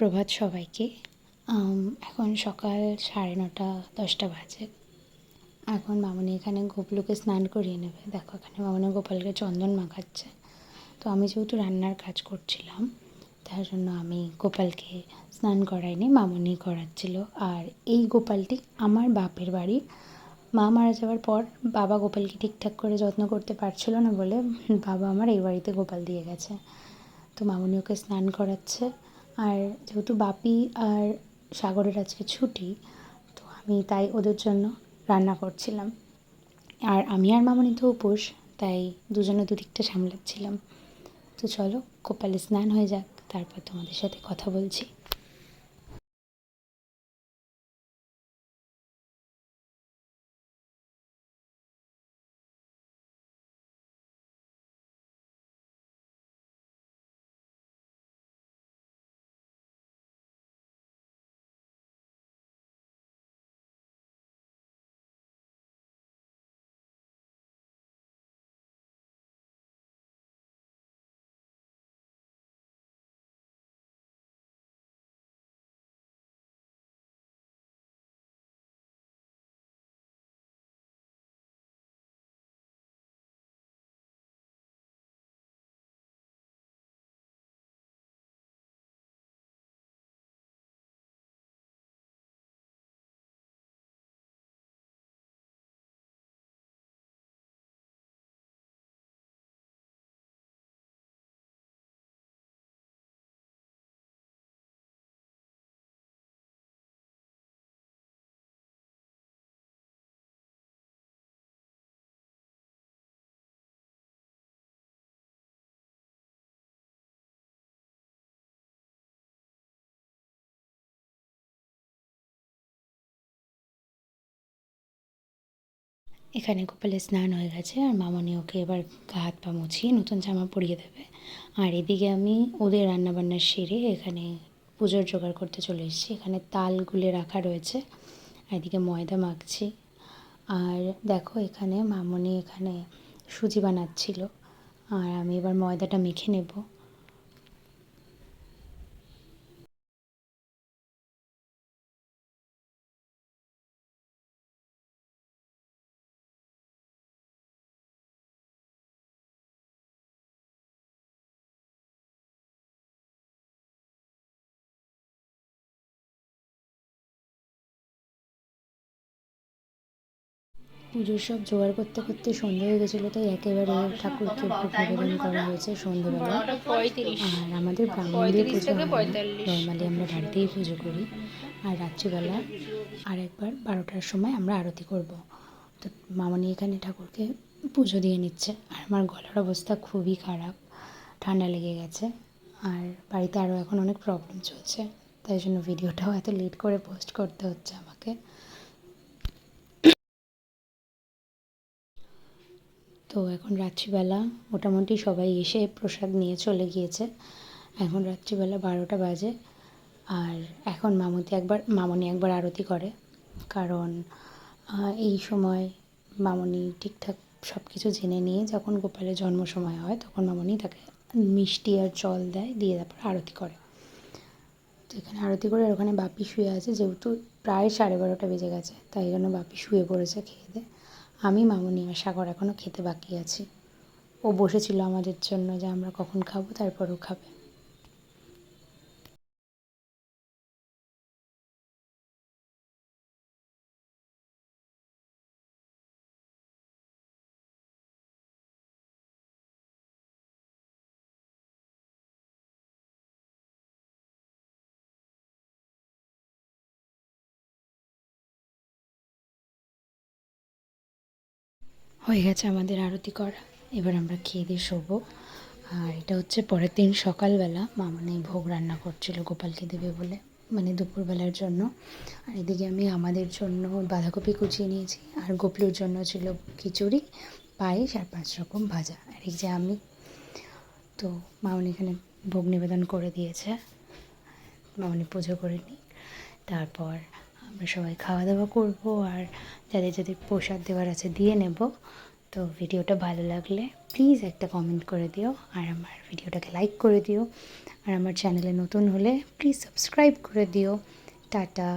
সুপ্রভাত সবাইকে। এখন সকাল সাড়ে নটা, দশটা বাজে। এখন মামনি এখানে গোপলুকে স্নান করিয়ে নেবে। দেখো, এখানে মামনি গোপালকে চন্দন মাখাচ্ছে। তো আমি যেহেতু রান্নার কাজ করছিলাম, তার জন্য আমি গোপালকে স্নান করাইনি, মামনি করাচ্ছিল। আর এই গোপালটি আমার বাপের বাড়ি। মা মারা যাওয়ার পর বাবা গোপালকে ঠিকঠাক করে যত্ন করতে পারছিল না বলে বাবা আমার এই বাড়িতে গোপাল দিয়ে গেছে। তো মামনি ওকে স্নান করাচ্ছে। আর যেহেতু বাপি আর সাগরের আজকে ছুটি, তো আমি তাই ওদের জন্য রান্না করছিলাম। আর আমি আর মামনি তো উপোস, তাই দুজনে দুদিকটা সামলাচ্ছিলাম। তো চলো, কপালে স্নান হয়ে যাক, তারপর তোমাদের সাথে কথা বলছি। এখানে কপালে স্নান হয়ে গেছে আর মামনি ওকে এবার গা হাত পা মুছিয়ে নতুন জামা পরিয়ে দেবে। আর এদিকে আমি ওদের রান্নাবান্না সেরে এখানে পুজোর জোগাড় করতে চলে এসেছি। এখানে তাল গুলে রাখা রয়েছে। এদিকে ময়দা মাখছি। আর দেখো এখানে মামনি এখানে সুজি বানাচ্ছিল। আর আমি এবার ময়দাটা মেখে নেব। পুজোর সব জোগাড় করতে করতে সন্ধে হয়ে গেছিল তাই একেবারে ঠাকুরকে ভোগ নিবেদন করা হয়েছে সন্ধেবেলা। আর আমাদের ব্রাহ্মণ দিয়ে পুজো নর্মালি আমরা বাড়িতেই পুজো করি। আর রাত্রিবেলা আর একবার বারোটার সময় আমরা আরতি করব। তো মামনি এখানে ঠাকুরকে পুজো দিয়ে নিচ্ছে। আর আমার গলার অবস্থা খুবই খারাপ ঠান্ডা লেগে গেছে। আর বাড়িতে আরও এখন অনেক প্রবলেম চলছে তাই জন্য ভিডিওটাও এত লেট করে পোস্ট করতে হচ্ছে আমাকে। তো এখন রাত্রিবেলা মোটামুটি সবাই এসে প্রসাদ নিয়ে চলে গিয়েছে। এখন রাত্রিবেলা বারোটা বাজে আর এখন মামতি একবার, মামনি একবার আরতি করে। কারণ এই সময় মামনি ঠিকঠাক সব কিছু জেনে নিয়ে যখন গোপালের জন্ম সময় হয় তখন মামনি তাকে মিষ্টি আর জল দেয়, দিয়ে তারপর আরতি করে। তো এখানে আরতি করে ওখানে বাপি শুয়ে আছে, যেহেতু প্রায় সাড়ে বারোটা বেজে গেছে, তাই জন্য বাপি শুয়ে পড়েছে খেয়ে দিয়ে। আমি মামনি আর সাগর এখনও খেতে বাকি আছি। ও বসেছিল আমাদের জন্য যে আমরা কখন খাব তারপরও খাবে। হয়ে গেছে আমাদের আরতি করা। এবার আমরা খেয়ে দিয়ে শোবো। আর এটা হচ্ছে পরের দিন সকালবেলা। মামনি ভোগ রান্না করছিল গোপালকে দেবে বলে মানে দুপুরবেলার জন্য। আর এদিকে আমি আমাদের জন্য বাঁধাকপি কুচিয়ে নিয়েছি। আর গোপলুর জন্য ছিল খিচুড়ি, পায়েস আর পাঁচ রকম ভাজা। আর এই যে আমি, তো মামনি এখানে ভোগ নিবেদন করে দিয়েছে। মামনি পুজো করে নিই তারপর আমরা সবাই খাওয়া দাওয়া করব আর যাদের যাদের প্রসাদ দেওয়ার আছে দিয়ে নেব। তো ভিডিওটা ভালো লাগলে প্লিজ একটা কমেন্ট করে দিও আর আমার ভিডিওটাকে লাইক করে দিও। আর আমার চ্যানেলে নতুন হলে প্লিজ সাবস্ক্রাইব করে দিও। টাটা।